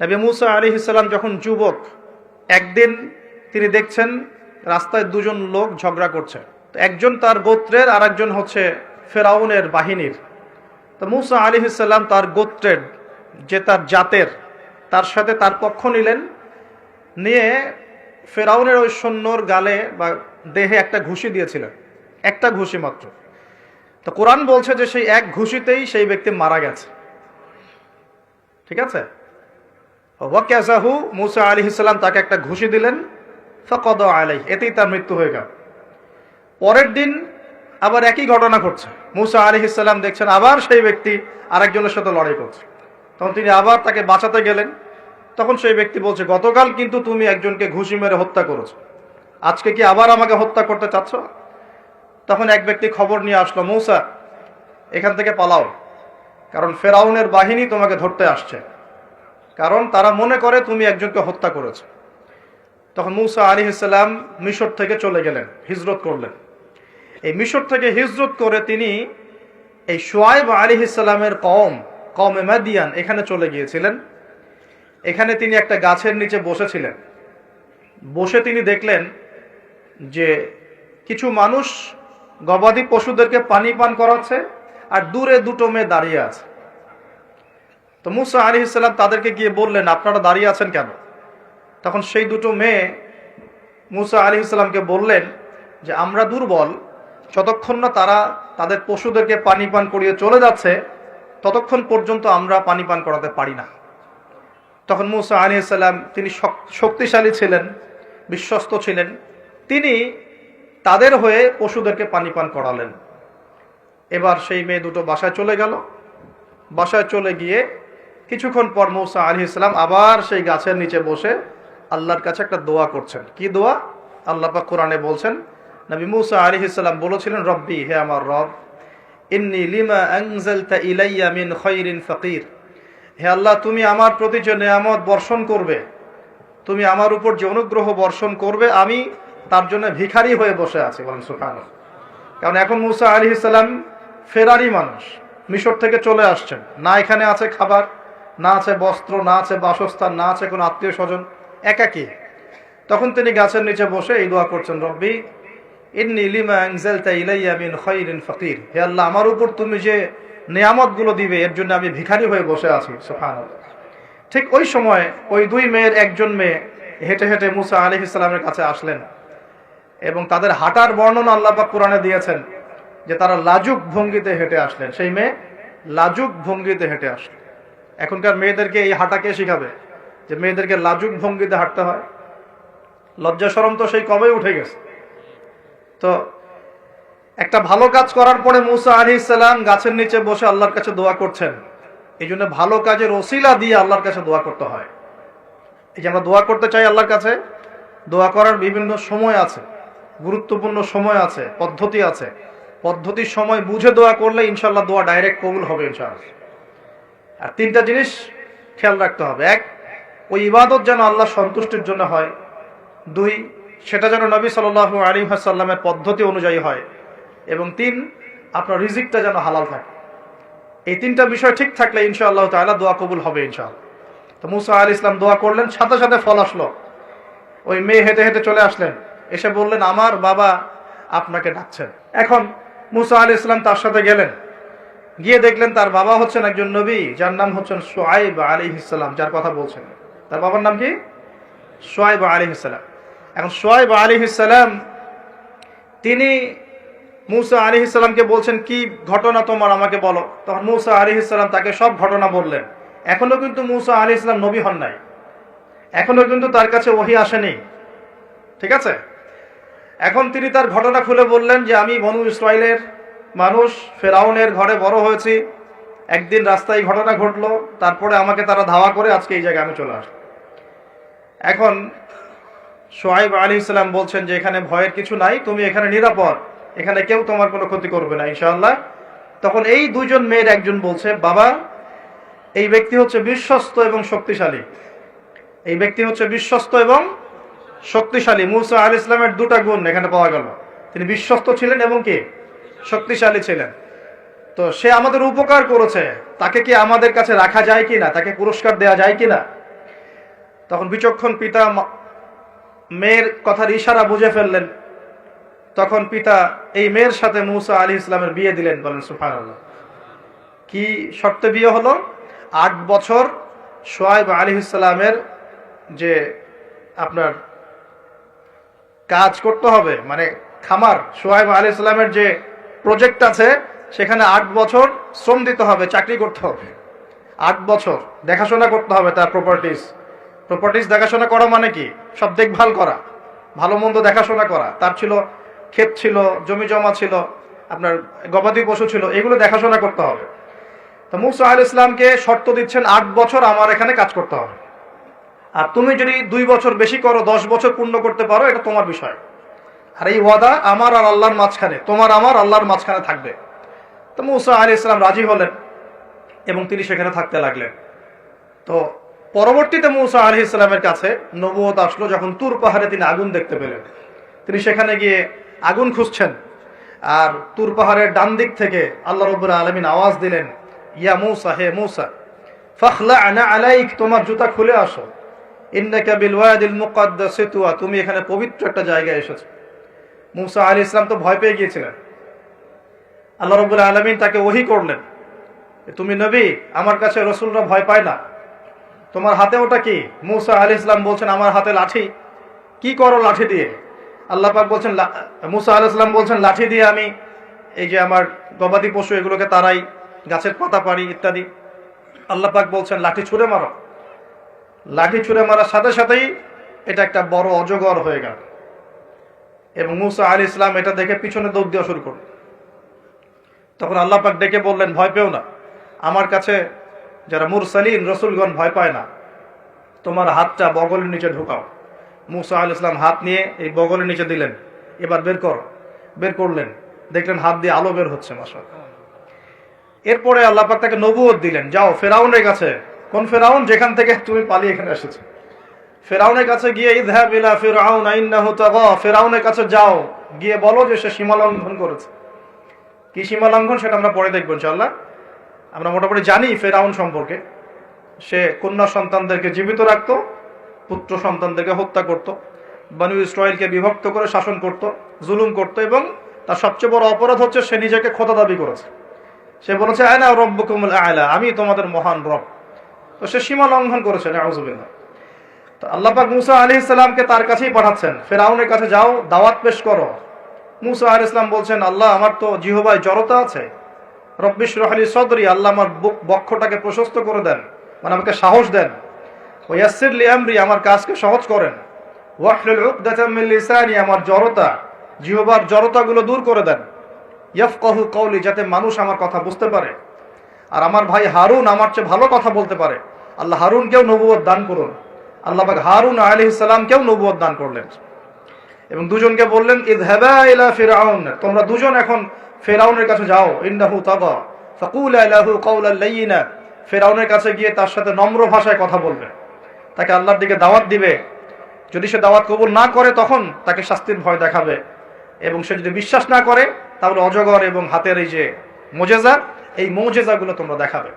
নবী মুসা আলী ইসলাম যখন যুবক, একদিন তিনি দেখছেন রাস্তায় দুজন লোক ঝগড়া করছে। একজন তার গোত্রের আর একজন হচ্ছে ফেরাউনের বাহিনীর। তো মুসা আলী ইসলাম তার গোত্রের, যে তার জাতের, তার সাথে তার পক্ষ নিলেন। নিয়ে ফেরাউনের ওই সৈন্যর গালে বা দেহে একটা ঘুষি দিয়েছিলেন। একটা ঘুষি মাত্র। তো কোরআন বলছে যে সেই এক ঘুষিতেই সেই ব্যক্তি মারা গেছে। ঠিক আছে? ওয়াকাজাহু মুসা আলী ইসলাম তাকে একটা ঘুষি দিলেন, ফকদ আলাই এতেই তার মৃত্যু হয়ে গেল। পরের দিন আবার একই ঘটনা ঘটছে। মুসা আলী ইসলাম দেখছেন আবার সেই ব্যক্তি আরেকজনের সাথে লড়াই করছে। তখন তিনি আবার তাকে বাঁচাতে গেলেন। তখন সেই ব্যক্তি বলছে, গতকাল কিন্তু তুমি একজনকে ঘুষি মেরে হত্যা করেছ। আজকে কি আবার আমাকে হত্যা করতে চাচ্ছ? তখন এক ব্যক্তি খবর নিয়ে আসলো, মৌসা, এখান থেকে পালাও, কারণ ফেরাউনের বাহিনী তোমাকে ধরতে আসছে। কারণ তারা মনে করে তুমি একজনকে হত্যা করেছ। তখন মুসা আলী ইসলাম মিশর থেকে চলে গেলেন, হিজরত করলেন। এই মিশর থেকে হিজরত করে তিনি এই সোয়াইব আলী ইসলামের কম কম এমাদিয়ান এখানে চলে গিয়েছিলেন। এখানে তিনি একটা গাছের নিচে বসেছিলেন। বসে তিনি দেখলেন যে কিছু মানুষ গবাদি পশুদেরকে পানি পান করাচ্ছে আর দূরে দুটো মেয়ে দাঁড়িয়ে আছে। তো মুসা আলী ইসলাম তাদেরকে গিয়ে বললেন, আপনারা দাঁড়িয়ে আছেন কেন? তখন সেই দুটো মেয়ে মুসা আলী ইসলামকে বললেন যে, আমরা দুর্বল, যতক্ষণ না তারা তাদের পশুদেরকে পানি পান করিয়ে চলে যাচ্ছে, ততক্ষণ পর্যন্ত আমরা পানি পান করাতে পারি না। তখন মুসা আলী ইসলাম তিনি শক- শক্তিশালী ছিলেন, বিশ্বস্ত ছিলেন, তিনি তাদের হয়ে পশুদেরকে পানি পান করালেন। এবার সেই মেয়ে দুটো বাসায় চলে গেল। বাসায় চলে গিয়ে কিছুক্ষণ পর মৌসা আলী ইসলাম আবার সেই গাছের নিচে বসে আল্লাহর কাছে একটা দোয়া করছেন। কি দোয়া? আল্লাহ পাক কোরআনে বলছেন, নবী মুসা আলী ইসলাম বলেছিলেন, রব্বি, হে আমার রব, ইন্নি লিমা আনজালতা ইলাইয়া মিন খৈরিন ফকির। হে আল্লাহ, তুমি আমার প্রতি যে নেয়ামত বর্ষণ করবে, তুমি আমার উপর যে অনুগ্রহ বর্ষণ করবে, আমি তার জন্য ভিখারি হয়ে বসে আছি। বলেন সুখান কারণ এখন মুসা আলী ইসলাম ফেরারি মানুষ, মিশর থেকে চলে আসছেন। না এখানে আছে খাবার না আছে বস্ত্র, না আছে বাসস্থান, না আছে কোনো আত্মীয় স্বজন, একাকি। তখন তিনি গাছের নিচে বসে এই দোয়া করছেন, রব্বি, ইন্নি লিমা আনজালতা ইলাইয়া মিন খায়রিন ফকির। হে আল্লাহ, আমার উপর তুমি যে নিয়ামতগুলো দিবে, এর জন্য আমি ভিখারি হয়ে বসে আছি। ঠিক ওই সময় ওই দুই মেয়ের একজন মেয়ে হেঁটে হেঁটে মুসা আলী ইসলামের কাছে আসলেন এবং তাদের হাঁটার বর্ণনা আল্লাপাক কোরআনে দিয়েছেন যে তারা লাজুক ভঙ্গিতে হেঁটে আসলেন। সেই মেয়ে লাজুক ভঙ্গিতে হেঁটে আসলেন এখনকার মেয়েদেরকে এই হাঁটা কে শিখাবে? যে মেয়েদেরকে লাজুক ভঙ্গিতে হাঁটতে হয়। লজ্জা সরম তো সেই কবে উঠে গেছে। তো একটা ভালো কাজ করার পরে মুসা আলী ইসলাম গাছের নিচে বসে আল্লাহর কাছে দোয়া করছেন। এই জন্য ভালো কাজের ওসিলা দিয়ে আল্লাহর কাছে দোয়া করতে হয়। এই যে আমরা দোয়া করতে চাই আল্লাহর কাছে, দোয়া করার বিভিন্ন সময় আছে, গুরুত্বপূর্ণ সময় আছে, পদ্ধতি আছে। পদ্ধতির সময় বুঝে দোয়া করলে ইনশাল্লাহ দোয়া ডাইরেক্ট কবুল হবে ইনশাআল্লাহ। আর তিনটা জিনিস খেয়াল রাখতে হবে। এক, ওই ইবাদত যেন আল্লাহ সন্তুষ্টির জন্য হয়। দুই, সেটা যেন নবী সাল আলী হাসাল্লামের পদ্ধতি অনুযায়ী হয়। এবং তিন, আপনার রিজিকটা যেন হালাল থাকে। এই তিনটা বিষয় ঠিক থাকলে ইনশাআল্লাহ তাআলা দোয়া কবুল হবে ইনশাআল্লাহ। তো মুসা আল ইসলাম দোয়া করলেন, সাথে সাথে ফল আসলো। ওই মেয়ে হেঁটে হেঁটে চলে আসলেন। এসে বললেন, আমার বাবা আপনাকে ডাকছেন। এখন মুসা আল ইসলাম তার সাথে গেলেন। গিয়ে দেখলেন তার বাবা হচ্ছেন একজন নবী, যার নাম হচ্ছেন সোয়াইব আলী ইসলাম যার কথা বলছেন। তার বাবার নাম কি? সোয়াইব আলী ইসলাম এখন সোয়াইব আলী ইসলাম তিনি মুসা আলী ইসলামকে বলছেন, কি ঘটনা তোমার? আমাকে বলো। তখন মুসা আলী ইসলাম তাকে সব ঘটনা বললেন। এখনও কিন্তু মুসা আলী ইসলাম নবী হন নাই। এখনও কিন্তু তার কাছে ওহি আসেনি। ঠিক আছে? এখন তিনি তার ঘটনা খুলে বললেন যে, আমি বনু ইসরায়েলের মানুষ ফেরাউনের ঘরে বড় হয়েছি। একদিন রাস্তায় ঘটনা ঘটলো, তারপরে আমাকে তারা ধাওয়া করে আজকে এই জায়গায় আমি চলে আস এখন সোহাইব আলী ইসলাম বলছেন যে, এখানে ভয়ের কিছু নাই, তুমি এখানে নিরাপদ। এখানে কেউ তোমার কোনো ক্ষতি করবে না ইনশাল্লাহ তখন এই দুইজন মেয়ের একজন বলছে, বাবা, এই ব্যক্তি হচ্ছে বিশ্বস্ত এবং শক্তিশালী। এই ব্যক্তি হচ্ছে বিশ্বস্ত এবং শক্তিশালী। মুসা আল ইসলামের দুটা গুণ এখানে পাওয়া গেল। তিনি বিশ্বস্ত ছিলেন এবং কি? শক্তিশালী ছিলেন। তো সে আমাদের উপকার করেছে। তাকে কি আমাদের কাছে রাখা যায় কি না তাকে পুরস্কার দেওয়া যায় কি না তখন বিচক্ষণ পিতা মেয়ের কথার ইশারা বুঝে ফেললেন। তখন পিতা এই মেয়ের সাথে মুসা আলী ইসলামের বিয়ে দিলেন। বলেন সুফান কি শর্তে বিয়ে হলো? আট বছর সোয়াইব আলী ইসলামের যে আপনার কাজ করতে হবে মানে খামার সোহাইব আলী ইসলামের যে প্রজেক্ট আছে, সেখানে আট বছর শ্রম দিতে হবে, চাকরি করতে হবে। আট বছর দেখাশোনা করতে হবে তার প্রপার্টিস প্রপার্টিস দেখাশোনা করা মানে কি? সব দেখভাল করা, ভালো মন্দ দেখাশোনা করা। তার ছিল ক্ষেত ছিল, জমি জমা ছিল, আপনার গবাদি পশু ছিল, এগুলো দেখাশোনা করতে হবে। তো মুসা আল ইসলামকে শর্ত দিচ্ছেন, আট বছর আমার এখানে কাজ করতে হবে। আর তুমি যদি দুই বছর বেশি করো, দশ বছর পূর্ণ করতে পারো, এটা তোমার বিষয়। আর এই ওয়াদা আমার আর আল্লাহর মাঝখানে, তোমার আমার আল্লাহর মাঝখানে থাকবে। তো মুসা আলী ইসলাম রাজি হলেন এবং তিনি সেখানে থাকতে লাগলেন। তো পরবর্তীতে মুসা আলী ইসলামের কাছে নবুয়ত আসলো যখন তুর পাহাড়ে তিনি আগুন দেখতে পেলেন। তিনি সেখানে গিয়ে আগুন খুঁজছেন আর তুর পাহাড়ের ডান দিক থেকে আল্লাহ রব্বুর আলমিন আওয়াজ দিলেন, ইয়া মৌসা, হে মৌসা ফখলা আনা আলাইক, তোমার জুতা খুলে আসো। ইন্নাকা বিল ওয়াদিল মুকাদ্দাসে, তুয়া, তুমি এখানে পবিত্র একটা জায়গায় এসেছ। মুসা আলী ইসলাম তো ভয় পেয়ে গিয়েছিলেন। আল্লাহ রব্বুল আলমিন তাকে ওহি করলেন তুমি নবী, আমার কাছে রসুলরা ভয় পায় না। তোমার হাতে ওটা কি? মুসা আলী ইসলাম বলছেন, আমার হাতে লাঠি। কি করো লাঠি দিয়ে? আল্লাহ পাক বলছেন মুসা আলী ইসলাম বলছেন, লাঠি দিয়ে আমি এই যে আমার গবাদি পশু এগুলোকে তারাই, গাছের পাতা পারি ইত্যাদি। আল্লাহ পাক বলছেন, লাঠি ছুঁড়ে মারো। লাঠি ছুঁড়ে মারার সাথে সাথেই এটা একটা বড় অজগর হয়ে গেল। এবং মুসা আলী ইসলাম এটা দেখে পিছনে দৌড় দেওয়া শুরু করল। তখন আল্লাহ পাক ডেকে বললেন, ভয় পেও না। আমার কাছে যারা মুরসালিন, রসুলগণ ভয় পায় না। তোমার হাতটা বগলের নিচে ঢুকাও। মুসা আল ইসলাম হাত নিয়ে এই বগলের নিচে দিলেন। এবার বের কর, বের করলেন। দেখলেন হাত দিয়ে আলো বের হচ্ছে মাসা এরপরে আল্লাহ পাক তাকে নবুয়ত দিলেন, যাও, ফেরাউনের কাছে। কোন ফেরাউন? যেখান থেকে তুমি পালিয়ে এখানে এসেছ। ফেরাউনের কাছে গিয়ে ইদহাব ইলা ফিরআউন, ইন্নাহু তাগা। ফেরাউনের কাছে যাও, গিয়ে বলো যে সে সীমা লঙ্ঘন করেছে। কি সীমা লঙ্ঘন সেটা আমরা পরে দেখব ইনশাআল্লাহ। আমরা মোটামুটি জানি ফেরাউন সম্পর্কে। সে কন্যা সন্তানদেরকে জীবিত রাখতো, পুত্র সন্তানদেরকে হত্যা করত, বানু ইসরায়েলকে বিভক্ত করে শাসন করত, জুলুম করত এবং তার সবচেয়ে বড় অপরাধ হচ্ছে সে নিজেকে খোদা দাবি করেছে। সে বলেছে আয়না রব্বকুমুল আয়লা আমি তোমাদের মহান রব। তো সে সীমা লঙ্ঘন করেছে, নাউজুবিল্লাহ। তো আল্লাহ পাক মুসা আলী ইসলামকে তার কাছেই পাঠাচ্ছেন। ফেরাউনের কাছে যাও, দাওয়াত পেশ করো। মুসা আলী ইসলাম বলছেন, আল্লাহ, আমার তো জিহবায় জড়তা আছে। রব্বিশ রহালি সদরি, আল্লাহ আমার বক্ষটাকে প্রশস্ত করে দেন মানে আমাকে সাহস দেন। ওয়াসির লিয়ামরি আমার কাজকে সহজ করেন। ওয়াহলুল উকদাতাম মিন লিসানি, আমার জড়তা, জিহবার জড়তাগুলো দূর করে দেন। ইয়াফকাহু কওলি, যাতে মানুষ আমার কথা বুঝতে পারে। আর আমার ভাই হারুন আমার চেয়ে ভালো কথা বলতে পারে। আল্লাহ হারুনকেও নবুয়ত দান করুন। আল্লাহ পাক হারুন আলাইহিস সালামকেও নবুয়ত দান করলেন। এবং দুজনকে বললেন, ইযহাবা ইলা ফিরআউন তোমরা দুজন এখন ফেরাউনের কাছে যাও লাইয়িনা ফেরাউনের কাছে গিয়ে তার সাথে নম্র ভাষায় কথা বলবে তাকে আল্লাহর দিকে দাওয়াত দিবে। যদি সে দাওয়াত কবুল না করে, তখন তাকে শাস্তির ভয় দেখাবে। এবং সে যদি বিশ্বাস না করে, তাহলে অজগর এবং হাতের এই যে মোজেজা, এই মোজেজাগুলো তোমরা দেখাবে।